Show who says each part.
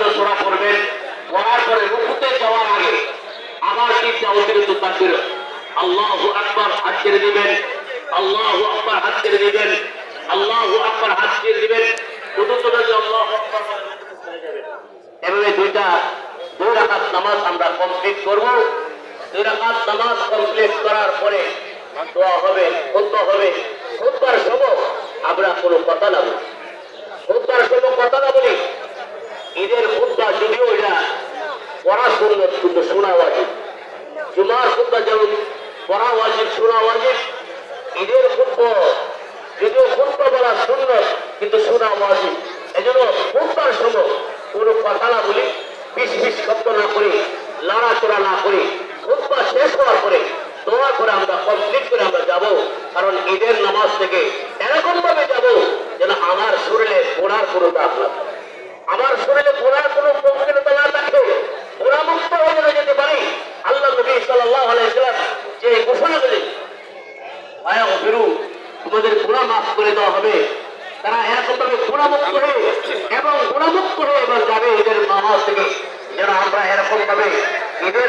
Speaker 1: জন্য সোরা করবেন। করার পরে রুকুতে যাওয়ার আগে আবার তিনটা অতিরিক্ত তাকবির আল্লাহু আকবার হাত ছেড়ে দিবেন। আল্লাহু আকবার হাত ছেড়ে দিবেন। আল্লাহু আকবার হাত ছেড়ে দিবেন। চতুর্থটা যে আল্লাহু। এভাবে দুইটা, দুই রাকাত নামাজ আমরা কমপ্লিট করব। দুই রাকাত নামাজ কমপ্লিট করার পরে দোয়া হবে হবে। সময় আমরা কোনো কথা না বলি। সময় কথা না বলি ঈদের খুতবা যদিও এটা পড়া শুনল শোনা ওয়াজিব জুমার খুতবা যেমন পড়া ওয়াজিব, শোনা ওয়াজিব, ঈদের খুতবা যদিও খুতবা বলা শূন্য, কিন্তু শোনা ওয়াজিব এজন্য খুতবার সময় কোনো কথা না বলি বিষ বিষ শব্দ না করে লড়াচড়া না করে খুতবা শেষ হওয়ার পরে দোয়া করে আমরা কমপ্লিট করে আমরা যাব, কারণ ঈদের নামাজ থেকে এরকম ভাবে যাব যেন আমার শরীরে পড়ার কোনো দাগ না থাকে। আমার শরীরে ঘোড়ার কোনো পঙ্কিলতা না থাকে ঘোড়া মুক্ত হয়ে যেন যেতে পারি আল্লাহ নবী সাল্লাহ আলাইসালাম যে ঘোষণা করেন আয়া ফিরু তোমাদের গুণা মাফ করে দেওয়া হবে। তারা এরকম ভাবে গুণামুক্ত হয়ে এবং গুণামুক্ত হয়ে এবার যাবে এদের নামাজ থেকে। যেন আমরা এরকম ভাবে এদের